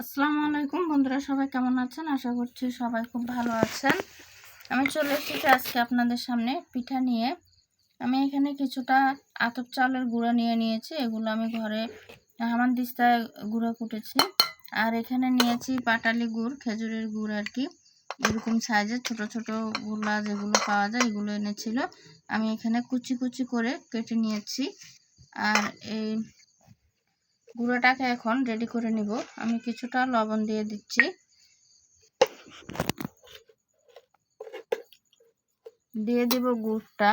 আসসালামু আলাইকুম বন্ধুরা, সবাই কেমন আছেন? আশা করছি সবাই খুব ভালো আছেন। আমি চলে এসেছি আজকে আপনাদের সামনে পিঠা নিয়ে। আমি এখানে কিছুটা আতপ চালের গুঁড়ো নিয়ে নিয়েছি, এগুলো আমি ঘরে হামান দিস্তায় গুঁড়ো কুটেছি। আর এখানে নিয়েছি পাটালি গুড়, খেজুরের গুড় আর কি। এরকম সাইজের ছোট ছোটগুলা যেগুলো পাওয়া যায়, এগুলো এনেছিল। আমি এখানে কুচি কুচি করে কেটে নিয়েছি। আর এই গুঁড়োটাকে এখন রেডি করে নিব। আমি কিছুটা লবণ দিয়ে দিচ্ছি। দিয়ে দিব গুড়টা।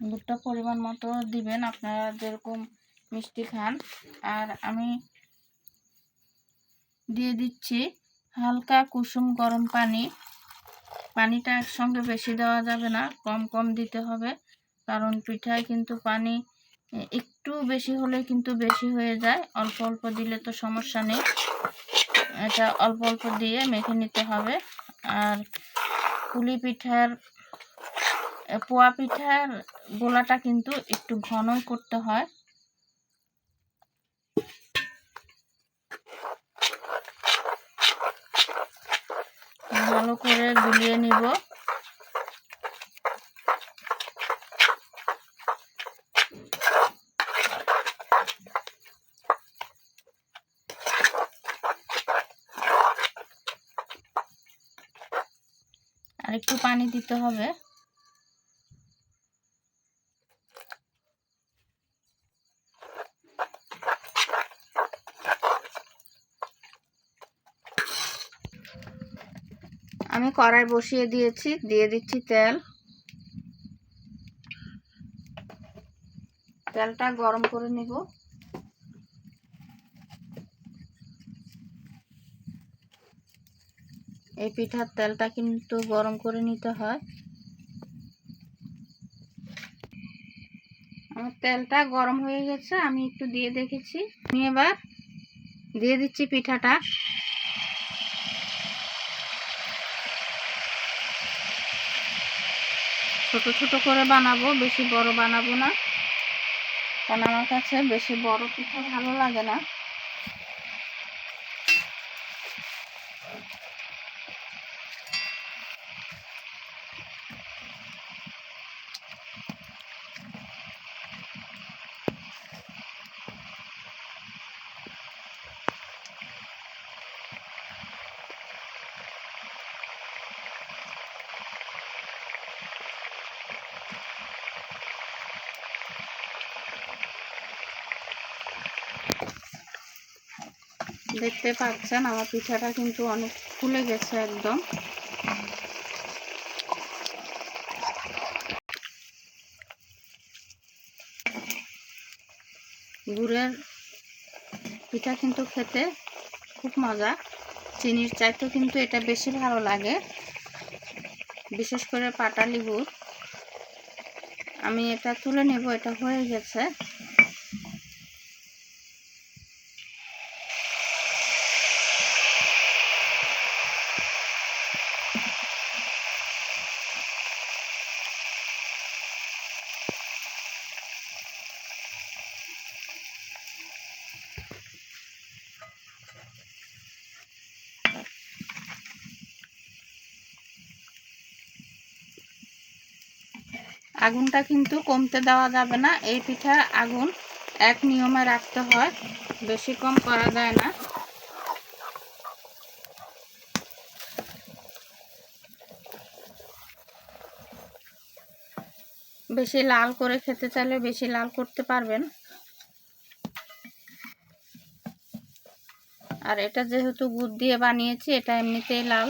গুড়টা পরিমাণ মতো দিবেন, আপনারা যেরকম মিষ্টি খান। আর আমি দিয়ে দিচ্ছি হালকা কুসুম গরম পানি। পানিটা একসঙ্গে বেশি দেওয়া যাবে না, কম কম দিতে হবে। কারণ পিঠায় কিন্তু পানি একটু বেশি হলে কিন্তু বেশি হয়ে যায়। অল্প অল্প দিলে তো সমস্যা নেই। এটা অল্প অল্প দিয়ে মেখে নিতে হবে। আর পুলি পিঠার পোয়া পিঠার গোলাটা কিন্তু একটু ঘনই করতে হয়। ভালো করে গুলিয়ে নিব। আর একটু পানি দিতে হবে। আমি কড়াই বসিয়ে দিয়েছি, দিয়ে দিচ্ছি তেল। তেলটা গরম করে নিব। এই পিঠার তেলটা কিন্তু গরম করে নিতে হয়। আমার তেলটা গরম হয়ে গেছে, আমি একটু দিয়ে দেখেছি। আমি এবার দিয়ে দিচ্ছি পিঠাটা। ছোট ছোট করে বানাবো, বেশি বড় বানাবো না। কারণ আমার কাছে বেশি বড় পিঠা ভালো লাগে না। দেখতে পাচ্ছেন, আমার পিঠাটা কিন্তু অনেক ফুলে গেছে একদম। গুড়ের পিঠা কিন্তু খেতে খুব মজা। চিনির চাইতেও কিন্তু এটা বেশি ভালো লাগে। বিশেষ করে পাটালি গুড়। আমি এটা তুলে নেব, এটা হয়ে গেছে। আগুনটা কিন্তু কমতে দেওয়া যাবে না। এই পিঠার আগুন এক নিয়মে রাখতে হয়। বেশি কম করা যায় না। বেশি লাল করে খেতে চাইলে বেশি লাল করতে পারবেন। আর এটা যেহেতু গুড় দিয়ে বানিয়েছি, এটা এমনিতেই লাল।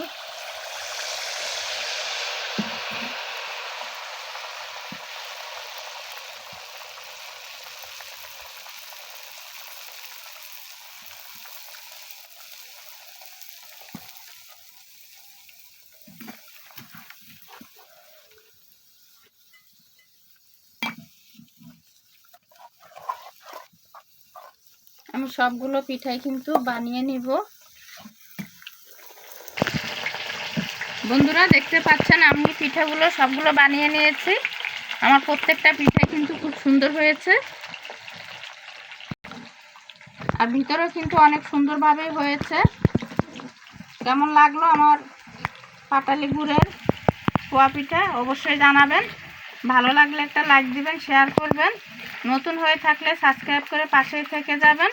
আমি সবগুলো পিঠাই কিন্তু বানিয়ে নিব। বন্ধুরা, দেখতে পাচ্ছেন আমি পিঠাগুলো সবগুলো বানিয়ে নিয়েছি। আমার প্রত্যেকটা পিঠে কিন্তু খুব সুন্দর হয়েছে। আর ভিতরেও কিন্তু অনেক সুন্দরভাবেই হয়েছে। কেমন লাগল আমার পাটালি গুড়ের পোয়া পিঠা? অবশ্যই জানাবেন। ভালো লাগলে একটা লাইক দিবেন শেয়ার করবেন। নতুন হয়ে থাকলে সাবস্ক্রাইব করে পাশেই থেকে যাবেন।